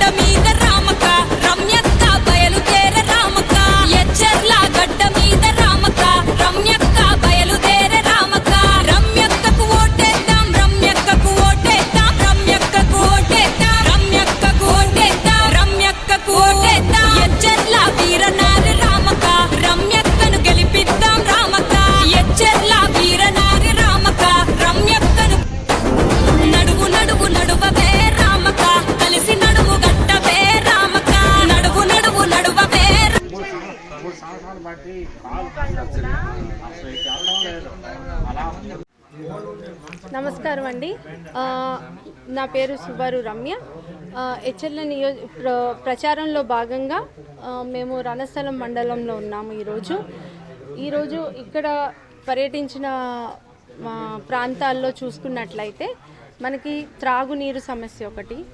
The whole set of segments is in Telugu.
కొండ మీద నమస్కారం అండి. నా పేరు సుబారు రమ్య. హెచ్ఎల్ఎ నియో ప్ర- ప్రచారంలో భాగంగా మేము రణస్థలం మండలంలో ఉన్నాము ఈరోజు. ఈరోజు ఇక్కడ పర్యటించిన ప్రాంతాల్లో చూసుకున్నట్లయితే మనకి త్రాగునీరు సమస్య ఒకటి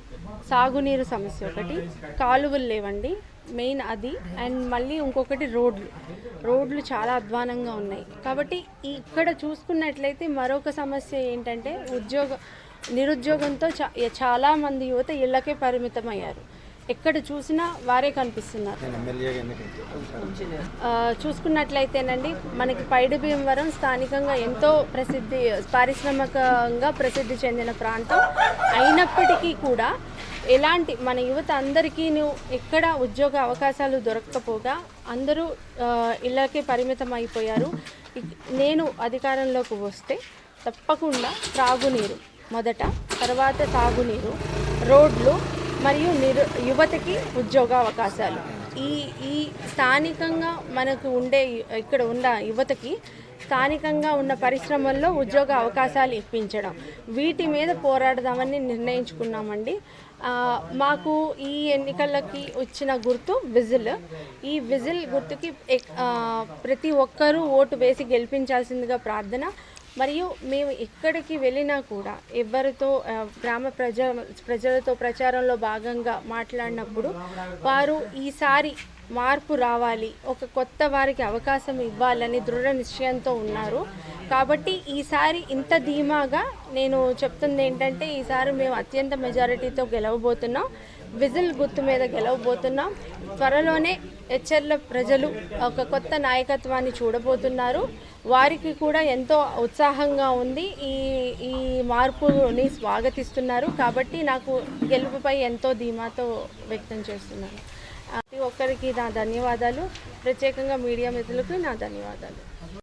సాగునీరు సమస్య ఒకటి కాలువలు లేవండి. మెయిన్ అది. అండ్ మళ్ళీ ఇంకొకటి రోడ్లు. రోడ్లు చాలా అధ్వానంగా ఉన్నాయి. కాబట్టి ఇక్కడ చూసుకున్నట్లయితే మరొక సమస్య ఏంటంటే ఉద్యోగ నిరుద్యోగంతో చా చాలా మంది యువత ఇళ్ళకే పరిమితం అయ్యారు ఎక్కడ చూసినా వారే కనిపిస్తున్నారు. చూసుకున్నట్లయితేనండి మనకి పైడి భీమవరం స్థానికంగా ఎంతో ప్రసిద్ధి పారిశ్రామికంగా ప్రసిద్ధి చెందిన ప్రాంతం అయినప్పటికీ కూడా ఎలాంటి మన యువత అందరికీ ఎక్కడ ఉద్యోగ అవకాశాలు దొరకకపోగా అందరూ ఇళ్ళకే పరిమితం అయిపోయారు. నేను అధికారంలోకి వస్తే తప్పకుండా త్రాగునీరు మొదట తర్వాత తాగునీరు రోడ్లు మరియు నిరు యువతకి ఉద్యోగ అవకాశాలు. ఈ ఈ స్థానికంగా మనకు ఉండే ఇక్కడ ఉన్న యువతకి స్థానికంగా ఉన్న పరిశ్రమల్లో ఉద్యోగ అవకాశాలు ఇప్పించడం వీటి మీద పోరాడదామని నిర్ణయించుకున్నామండి. మాకు ఈ ఎన్నికలకి వచ్చిన గుర్తు విజిల్. ఈ విజిల్ గుర్తుకి ప్రతి ఒక్కరూ ఓటు వేసి గెలిపించాల్సిందిగా ప్రార్థన. మరియు మేము ఎక్కడికి వెళ్ళినా కూడా ఎవరితో గ్రామ ప్రజ ప్రజలతో ప్రచారంలో భాగంగా మాట్లాడినప్పుడు వారు ఈసారి మార్పు రావాలి. ఒక కొత్త వారికి అవకాశం ఇవ్వాలని దృఢ నిశ్చయంతో ఉన్నారు. కాబట్టి ఈసారి ఇంత ధీమాగా నేను చెప్తుంది ఏంటంటే ఈసారి మేము అత్యంత మెజారిటీతో గెలవబోతున్నాం. విజిల్ గుర్తు మీద గెలవబోతున్నాం. త్వరలోనే హెచ్చర్ల ప్రజలు ఒక కొత్త నాయకత్వాన్ని చూడబోతున్నారు. వారికి కూడా ఎంతో ఉత్సాహంగా ఉంది. ఈ ఈ మార్పుని స్వాగతిస్తున్నారు. కాబట్టి నాకు గెలుపుపై ఎంతో ధీమాతో వ్యక్తం చేస్తున్నాను. ప్రతి ఒక్కరికి నా ధన్యవాదాలు. ప్రత్యేకంగా మీడియా మిత్రులకు నా ధన్యవాదాలు.